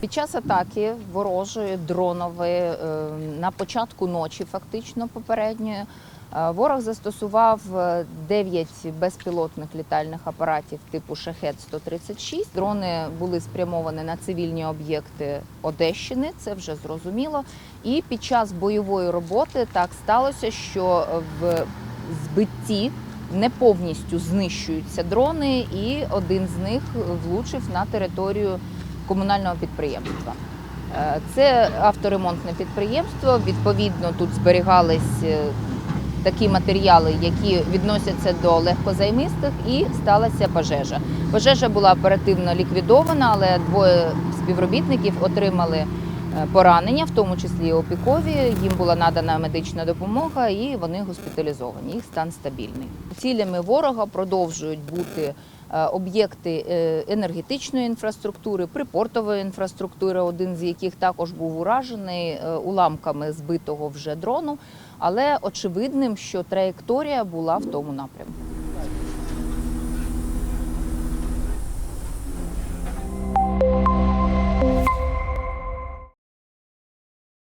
Під час атаки ворожої дронової е, на початку ночі, фактично попередньої, е, ворог застосував 9 безпілотних літальних апаратів типу шахет 136 Дрони були спрямовані на цивільні об'єкти Одещини, це вже зрозуміло. І під час бойової роботи так сталося, що в збитті не повністю знищуються дрони, і один з них влучив на територію комунального підприємства. Е, Це авторемонтне підприємство. Відповідно, тут зберігались е, такі матеріали, які відносяться до легкозаймистих, і сталася пожежа. Пожежа була оперативно ліквідована, але двоє співробітників отримали е, поранення, в тому числі опікові. Їм була надана медична допомога, і вони госпіталізовані. Їх стан стабільний. Цілями ворога продовжують бути об'єкти е, енергетичної інфраструктури, припортової інфраструктури, один з яких також був уражений е, уламками збитого вже дрону. Але очевидним, що траєкторія була в тому напрямку.